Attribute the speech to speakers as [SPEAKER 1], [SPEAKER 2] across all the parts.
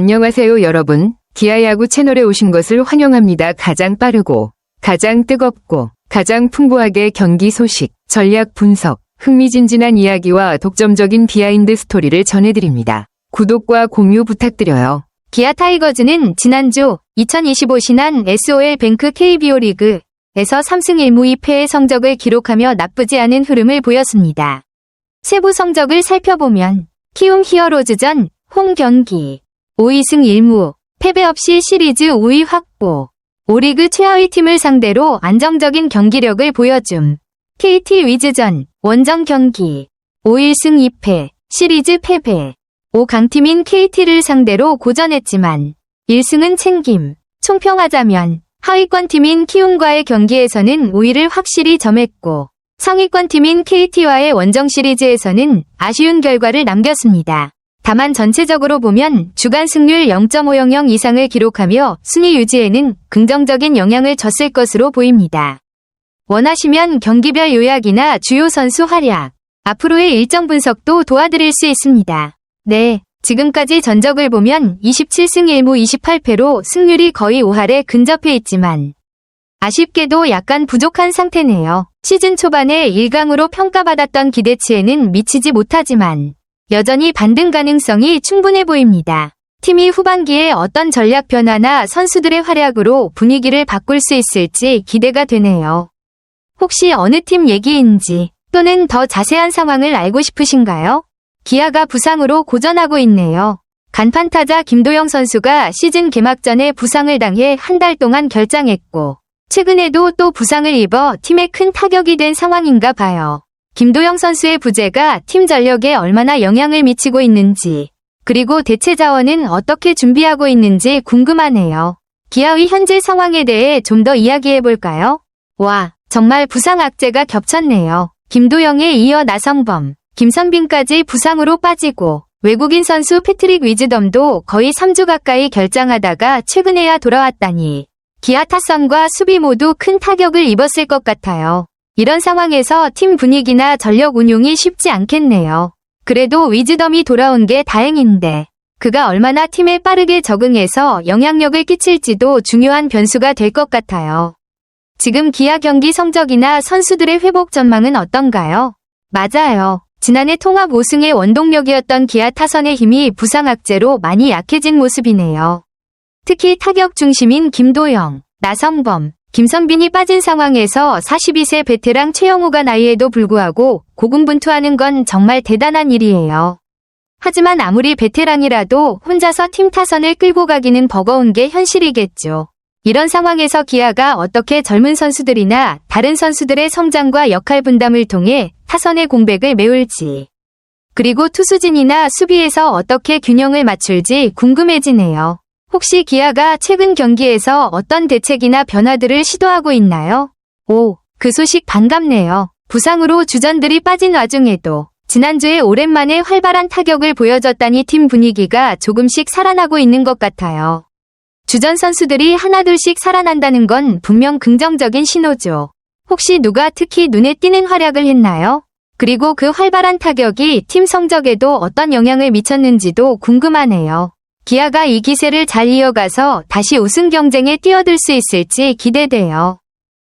[SPEAKER 1] 안녕하세요 여러분. 기아야구 채널에 오신 것을 환영합니다. 가장 빠르고 가장 뜨겁고 가장 풍부하게 경기 소식, 전략 분석, 흥미진진한 이야기와 독점적인 비하인드 스토리를 전해드립니다. 구독과 공유 부탁드려요.
[SPEAKER 2] 기아 타이거즈는 지난주 2025 신한 SOL 뱅크 KBO 리그 에서 3승 1무 2패의 성적을 기록하며 나쁘지 않은 흐름을 보였습니다. 세부 성적을 살펴보면 키움 히어로즈전 홈 경기 5위승 1무 패배 없이 시리즈 5위 확보 5리그 최하위 팀을 상대로 안정적인 경기력을 보여줌 KT 위즈전 원정 경기 5일승 2패 시리즈 패배 5강팀인 KT를 상대로 고전했지만 1승은 챙김. 총평하자면 하위권 팀인 키움과의 경기에서는 우위를 확실히 점했고 상위권 팀인 KT와의 원정 시리즈에서는 아쉬운 결과를 남겼습니다. 다만 전체적으로 보면 주간 승률 0.500 이상을 기록하며 순위 유지에는 긍정적인 영향을 줬을 것으로 보입니다. 원하시면 경기별 요약이나 주요 선수 활약, 앞으로의 일정 분석도 도와드릴 수 있습니다. 네, 지금까지 전적을 보면 27승 1무 28패로 승률이 거의 5할에 근접해 있지만 아쉽게도 약간 부족한 상태네요. 시즌 초반에 1강으로 평가받았던 기대치에는 미치지 못하지만 여전히 반등 가능성이 충분해 보입니다. 팀이 후반기에 어떤 전략 변화나 선수들의 활약으로 분위기를 바꿀 수 있을지 기대가 되네요. 혹시 어느 팀 얘기인지 또는 더 자세한 상황을 알고 싶으신가요? 기아가 부상으로 고전하고 있네요. 간판 타자 김도영 선수가 시즌 개막 전에 부상을 당해 한 달 동안 결장했고 최근에도 또 부상을 입어 팀에 큰 타격이 된 상황인가 봐요. 김도영 선수의 부재가 팀 전력에 얼마나 영향을 미치고 있는지 그리고 대체 자원은 어떻게 준비하고 있는지 궁금하네요. 기아의 현재 상황에 대해 좀 더 이야기해 볼까요? 와, 정말 부상 악재가 겹쳤네요. 김도영에 이어 나성범, 김선빈까지 부상으로 빠지고 외국인 선수 패트릭 위즈덤도 거의 3주 가까이 결장하다가 최근에야 돌아왔다니 기아 타선과 수비 모두 큰 타격을 입었을 것 같아요. 이런 상황에서 팀 분위기나 전력 운용이 쉽지 않겠네요. 그래도 위즈덤이 돌아온 게 다행인데 그가 얼마나 팀에 빠르게 적응해서 영향력을 끼칠지도 중요한 변수가 될 것 같아요. 지금 기아 경기 성적이나 선수들의 회복 전망은 어떤가요? 맞아요. 지난해 통합 5승의 원동력이었던 기아 타선의 힘이 부상 악재로 많이 약해진 모습이네요. 특히 타격 중심인 김도영, 나성범, 김선빈이 빠진 상황에서 42세 베테랑 최영우가 나이에도 불구하고 고군분투하는 건 정말 대단한 일이에요. 하지만 아무리 베테랑이라도 혼자서 팀 타선을 끌고 가기는 버거운 게 현실이겠죠. 이런 상황에서 기아가 어떻게 젊은 선수들이나 다른 선수들의 성장과 역할 분담을 통해 타선의 공백을 메울지. 그리고 투수진이나 수비에서 어떻게 균형을 맞출지 궁금해지네요. 혹시 기아가 최근 경기에서 어떤 대책이나 변화들을 시도하고 있나요? 오, 그 소식 반갑네요. 부상으로 주전들이 빠진 와중에도 지난주에 오랜만에 활발한 타격을 보여줬다니 팀 분위기가 조금씩 살아나고 있는 것 같아요. 주전 선수들이 하나둘씩 살아난다는 건 분명 긍정적인 신호죠. 혹시 누가 특히 눈에 띄는 활약을 했나요? 그리고 그 활발한 타격이 팀 성적에도 어떤 영향을 미쳤는지도 궁금하네요. 기아가 이 기세를 잘 이어가서 다시 우승 경쟁에 뛰어들 수 있을지 기대돼요.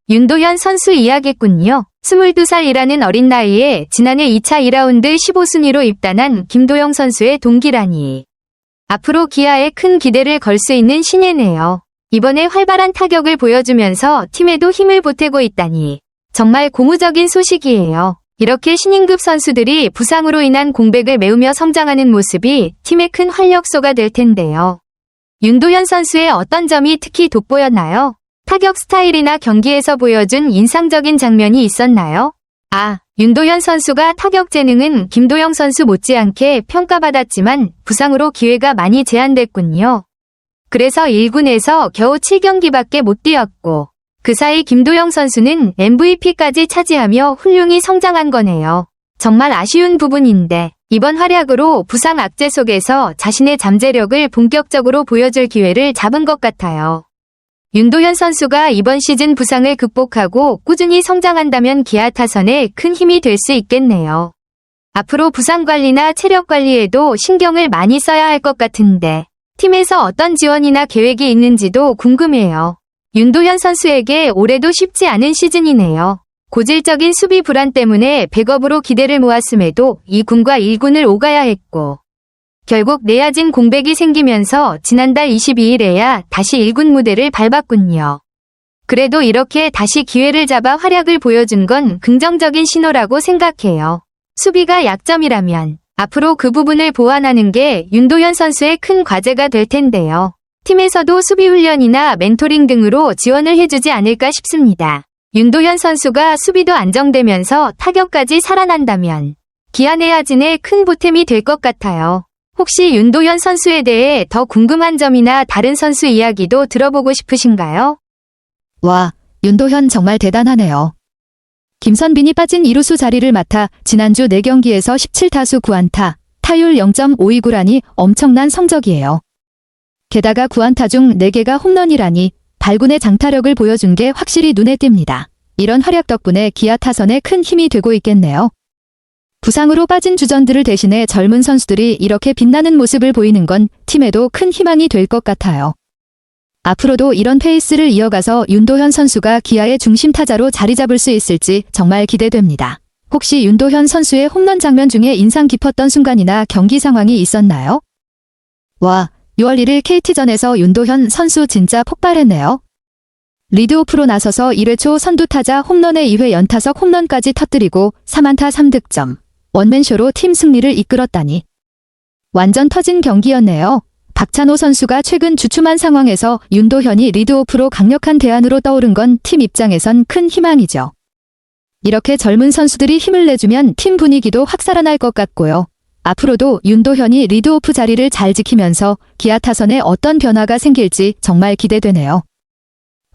[SPEAKER 2] 윤도현 선수 이야기군요. 22살이라는 어린 나이에 지난해 2차 2라운드 15순위로 입단한 김도영 선수의 동기라니. 앞으로 기아에 큰 기대를 걸 수 있는 신예네요. 이번에 활발한 타격을 보여주면서 팀에도 힘을 보태고 있다니. 정말 고무적인 소식이에요. 이렇게 신인급 선수들이 부상으로 인한 공백을 메우며 성장하는 모습이 팀의 큰 활력소가 될 텐데요. 윤도현 선수의 어떤 점이 특히 돋보였나요? 타격 스타일이나 경기에서 보여준 인상적인 장면이 있었나요? 아, 윤도현 선수가 타격 재능은 김도영 선수 못지않게 평가받았지만 부상으로 기회가 많이 제한됐군요. 그래서 1군에서 겨우 7경기밖에 못 뛰었고 그 사이 김도영 선수는 MVP까지 차지하며 훌륭히 성장한 거네요. 정말 아쉬운 부분인데 이번 활약으로 부상 악재 속에서 자신의 잠재력을 본격적으로 보여줄 기회를 잡은 것 같아요. 윤도현 선수가 이번 시즌 부상을 극복하고 꾸준히 성장한다면 기아 타선에 큰 힘이 될 수 있겠네요. 앞으로 부상 관리나 체력 관리에도 신경을 많이 써야 할 것 같은데 팀에서 어떤 지원이나 계획이 있는지도 궁금해요. 윤도현 선수에게 올해도 쉽지 않은 시즌이네요. 고질적인 수비 불안 때문에 백업으로 기대를 모았음에도 2군과 1군을 오가야 했고 결국 내야진 공백이 생기면서 지난달 22일에야 다시 1군 무대를 밟았군요. 그래도 이렇게 다시 기회를 잡아 활약을 보여준 건 긍정적인 신호라고 생각해요. 수비가 약점이라면 앞으로 그 부분을 보완하는 게 윤도현 선수의 큰 과제가 될 텐데요. 팀에서도 수비 훈련이나 멘토링 등으로 지원을 해주지 않을까 싶습니다. 윤도현 선수가 수비도 안정되면서 타격까지 살아난다면 기아내 야진에 큰 보탬이 될 것 같아요. 혹시 윤도현 선수에 대해 더 궁금한 점이나 다른 선수 이야기도 들어보고 싶으신가요?
[SPEAKER 3] 와, 윤도현 정말 대단하네요. 김선빈이 빠진 이루수 자리를 맡아 지난주 4경기에서 17타수 9안타, 타율 0.529라니 엄청난 성적이에요. 게다가 9안타 중 4개가 홈런이라니 발군의 장타력을 보여준 게 확실히 눈에 띕니다. 이런 활약 덕분에 기아 타선에 큰 힘이 되고 있겠네요. 부상으로 빠진 주전들을 대신해 젊은 선수들이 이렇게 빛나는 모습을 보이는 건 팀에도 큰 희망이 될 것 같아요. 앞으로도 이런 페이스를 이어가서 윤도현 선수가 기아의 중심 타자로 자리 잡을 수 있을지 정말 기대됩니다. 혹시 윤도현 선수의 홈런 장면 중에 인상 깊었던 순간이나 경기 상황이 있었나요? 와, 6월 1일 KT전에서 윤도현 선수 진짜 폭발했네요. 리드오프로 나서서 1회 초 선두 타자 홈런에 2회 연타석 홈런까지 터뜨리고 3안타 3득점, 원맨쇼로 팀 승리를 이끌었다니. 완전 터진 경기였네요. 박찬호 선수가 최근 주춤한 상황에서 윤도현이 리드오프로 강력한 대안으로 떠오른 건 팀 입장에선 큰 희망이죠. 이렇게 젊은 선수들이 힘을 내주면 팀 분위기도 확 살아날 것 같고요. 앞으로도 윤도현이 리드오프 자리를 잘 지키면서 기아 타선에 어떤 변화가 생길지 정말 기대되네요.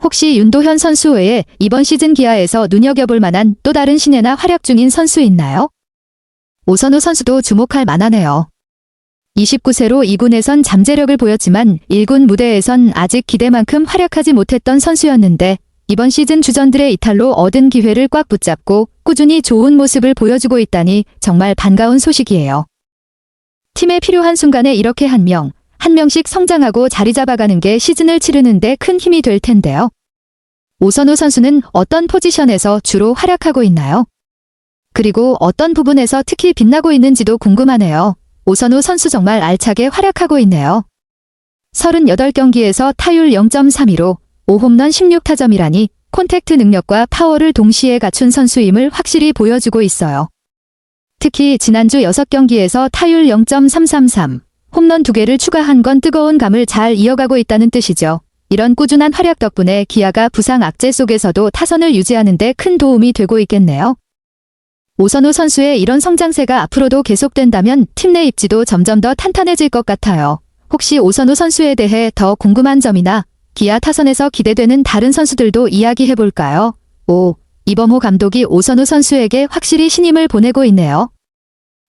[SPEAKER 3] 혹시 윤도현 선수 외에 이번 시즌 기아에서 눈여겨볼 만한 또 다른 신예나 활약 중인 선수 있나요? 오선우 선수도 주목할 만하네요. 29세로 2군에선 잠재력을 보였지만 1군 무대에선 아직 기대만큼 활약하지 못했던 선수였는데 이번 시즌 주전들의 이탈로 얻은 기회를 꽉 붙잡고 꾸준히 좋은 모습을 보여주고 있다니 정말 반가운 소식이에요. 팀에 필요한 순간에 이렇게 한 명, 한 명씩 성장하고 자리 잡아가는 게 시즌을 치르는데 큰 힘이 될 텐데요. 오선우 선수는 어떤 포지션에서 주로 활약하고 있나요? 그리고 어떤 부분에서 특히 빛나고 있는지도 궁금하네요. 오선우 선수 정말 알차게 활약하고 있네요. 38경기에서 타율 0.32로 5홈런 16타점이라니 콘택트 능력과 파워를 동시에 갖춘 선수임을 확실히 보여주고 있어요. 특히 지난주 6경기에서 타율 0.333, 홈런 2개를 추가한 건 뜨거운 감을 잘 이어가고 있다는 뜻이죠. 이런 꾸준한 활약 덕분에 기아가 부상 악재 속에서도 타선을 유지하는 데 큰 도움이 되고 있겠네요. 오선우 선수의 이런 성장세가 앞으로도 계속된다면 팀 내 입지도 점점 더 탄탄해질 것 같아요. 혹시 오선우 선수에 대해 더 궁금한 점이나 기아 타선에서 기대되는 다른 선수들도 이야기해볼까요? 오, 이범호 감독이 오선우 선수에게 확실히 신임을 보내고 있네요.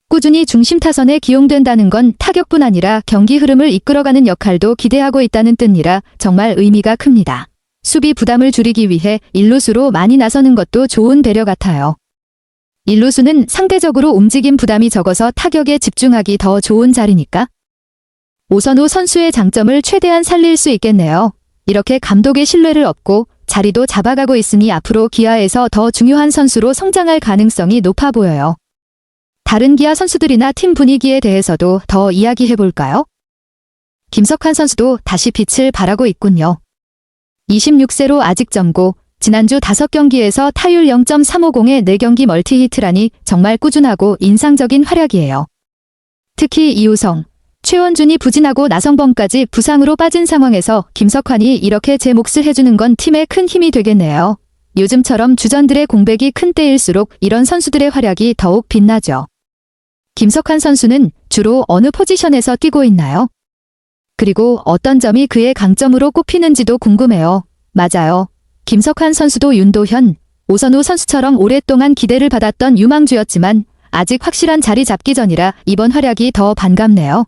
[SPEAKER 3] 꾸준히 중심 타선에 기용된다는 건 타격뿐 아니라 경기 흐름을 이끌어가는 역할도 기대하고 있다는 뜻이라 정말 의미가 큽니다. 수비 부담을 줄이기 위해 일루수로 많이 나서는 것도 좋은 배려 같아요. 일루수는 상대적으로 움직임 부담이 적어서 타격에 집중하기 더 좋은 자리니까. 오선우 선수의 장점을 최대한 살릴 수 있겠네요. 이렇게 감독의 신뢰를 얻고 자리도 잡아가고 있으니 앞으로 기아에서 더 중요한 선수로 성장할 가능성이 높아 보여요. 다른 기아 선수들이나 팀 분위기에 대해서도 더 이야기해 볼까요? 김석환 선수도 다시 빛을 발하고 있군요. 26세로 아직 젊고 지난주 5경기에서 타율 0.350의 4경기 멀티히트라니 정말 꾸준하고 인상적인 활약이에요. 특히 이우성, 최원준이 부진하고 나성범까지 부상으로 빠진 상황에서 김석환이 이렇게 제 몫을 해주는 건 팀에 큰 힘이 되겠네요. 요즘처럼 주전들의 공백이 큰 때일수록 이런 선수들의 활약이 더욱 빛나죠. 김석환 선수는 주로 어느 포지션에서 뛰고 있나요? 그리고 어떤 점이 그의 강점으로 꼽히는지도 궁금해요. 맞아요. 김석환 선수도 윤도현, 오선우 선수처럼 오랫동안 기대를 받았던 유망주였지만 아직 확실한 자리 잡기 전이라 이번 활약이 더 반갑네요.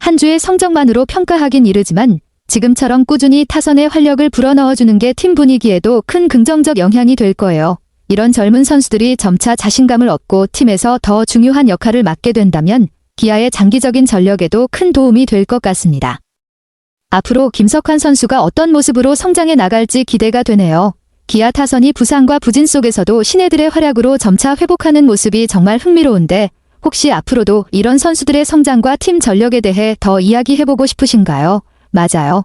[SPEAKER 3] 한 주의 성적만으로 평가하긴 이르지만 지금처럼 꾸준히 타선에 활력을 불어넣어주는 게 팀 분위기에도 큰 긍정적 영향이 될 거예요. 이런 젊은 선수들이 점차 자신감을 얻고 팀에서 더 중요한 역할을 맡게 된다면 기아의 장기적인 전력에도 큰 도움이 될 것 같습니다. 앞으로 김석환 선수가 어떤 모습으로 성장해 나갈지 기대가 되네요. 기아 타선이 부상과 부진 속에서도 신예들의 활약으로 점차 회복하는 모습이 정말 흥미로운데 혹시 앞으로도 이런 선수들의 성장과 팀 전력에 대해 더 이야기해보고 싶으신가요? 맞아요.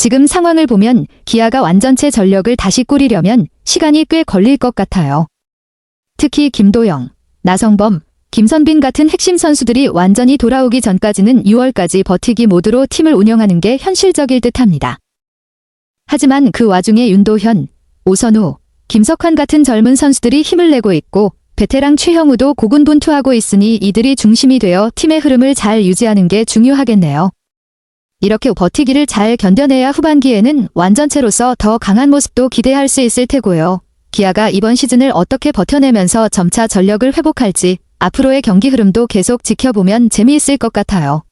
[SPEAKER 3] 지금 상황을 보면 기아가 완전체 전력을 다시 꾸리려면 시간이 꽤 걸릴 것 같아요. 특히 김도영, 나성범, 김선빈 같은 핵심 선수들이 완전히 돌아오기 전까지는 6월까지 버티기 모드로 팀을 운영하는 게 현실적일 듯 합니다. 하지만 그 와중에 윤도현, 오선우, 김석환 같은 젊은 선수들이 힘을 내고 있고 베테랑 최형우도 고군분투하고 있으니 이들이 중심이 되어 팀의 흐름을 잘 유지하는 게 중요하겠네요. 이렇게 버티기를 잘 견뎌내야 후반기에는 완전체로서 더 강한 모습도 기대할 수 있을 테고요. 기아가 이번 시즌을 어떻게 버텨내면서 점차 전력을 회복할지 앞으로의 경기 흐름도 계속 지켜보면 재미있을 것 같아요.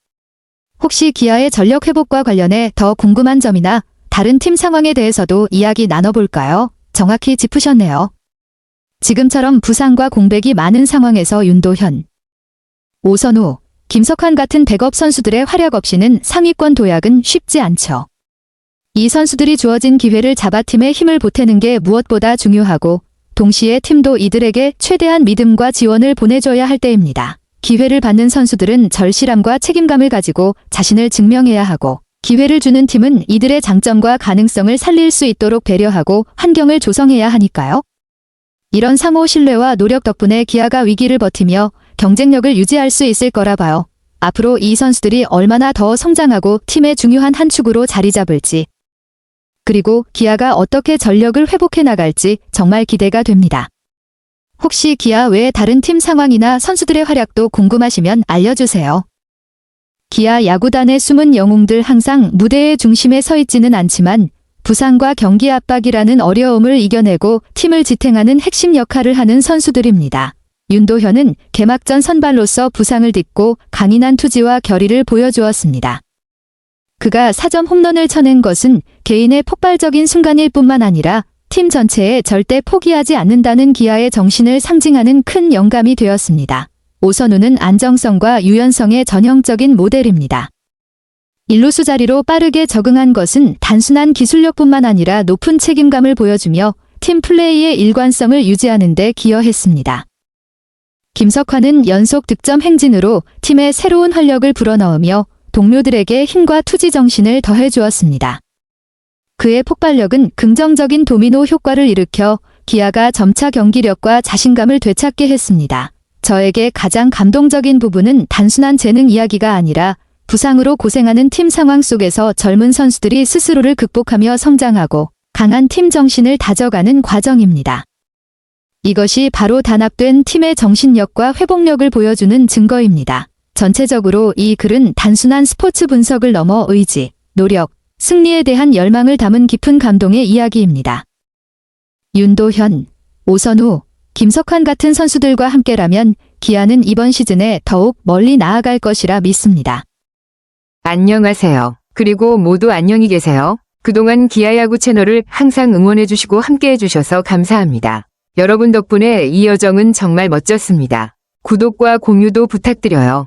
[SPEAKER 3] 혹시 기아의 전력 회복과 관련해 더 궁금한 점이나 다른 팀 상황에 대해서도 이야기 나눠볼까요? 정확히 짚으셨네요. 지금처럼 부상과 공백이 많은 상황에서 윤도현, 오선우, 김석환 같은 백업 선수들의 활약 없이는 상위권 도약은 쉽지 않죠. 이 선수들이 주어진 기회를 잡아 팀의 힘을 보태는 게 무엇보다 중요하고 동시에 팀도 이들에게 최대한 믿음과 지원을 보내줘야 할 때입니다. 기회를 받는 선수들은 절실함과 책임감을 가지고 자신을 증명해야 하고 기회를 주는 팀은 이들의 장점과 가능성을 살릴 수 있도록 배려하고 환경을 조성해야 하니까요. 이런 상호 신뢰와 노력 덕분에 기아가 위기를 버티며 경쟁력을 유지할 수 있을 거라 봐요. 앞으로 이 선수들이 얼마나 더 성장하고 팀의 중요한 한 축으로 자리 잡을지, 그리고 기아가 어떻게 전력을 회복해 나갈지 정말 기대가 됩니다. 혹시 기아 외의 다른 팀 상황이나 선수들의 활약도 궁금하시면 알려주세요. 기아 야구단의 숨은 영웅들 항상 무대의 중심에 서 있지는 않지만 부상과 경기 압박이라는 어려움을 이겨내고 팀을 지탱하는 핵심 역할을 하는 선수들입니다. 윤도현은 개막전 선발로서 부상을 딛고 강인한 투지와 결의를 보여주었습니다. 그가 4점 홈런을 쳐낸 것은 개인의 폭발적인 순간일 뿐만 아니라 팀 전체에 절대 포기하지 않는다는 기아의 정신을 상징하는 큰 영감이 되었습니다. 오선우는 안정성과 유연성의 전형적인 모델입니다. 일루수 자리로 빠르게 적응한 것은 단순한 기술력뿐만 아니라 높은 책임감을 보여주며 팀 플레이의 일관성을 유지하는 데 기여했습니다. 김석환은 연속 득점 행진으로 팀에 새로운 활력을 불어넣으며 동료들에게 힘과 투지 정신을 더해 주었습니다. 그의 폭발력은 긍정적인 도미노 효과를 일으켜 기아가 점차 경기력과 자신감을 되찾게 했습니다. 저에게 가장 감동적인 부분은 단순한 재능 이야기가 아니라 부상으로 고생하는 팀 상황 속에서 젊은 선수들이 스스로를 극복하며 성장하고 강한 팀 정신을 다져가는 과정입니다. 이것이 바로 단합된 팀의 정신력과 회복력을 보여주는 증거입니다. 전체적으로 이 글은 단순한 스포츠 분석을 넘어 의지, 노력, 승리에 대한 열망을 담은 깊은 감동의 이야기입니다. 윤도현, 오선우, 김석환 같은 선수들과 함께라면 기아는 이번 시즌에 더욱 멀리 나아갈 것이라 믿습니다.
[SPEAKER 1] 안녕하세요. 그리고 모두 안녕히 계세요. 그동안 기아야구 채널을 항상 응원해주시고 함께해주셔서 감사합니다. 여러분 덕분에 이 여정은 정말 멋졌습니다. 구독과 공유도 부탁드려요.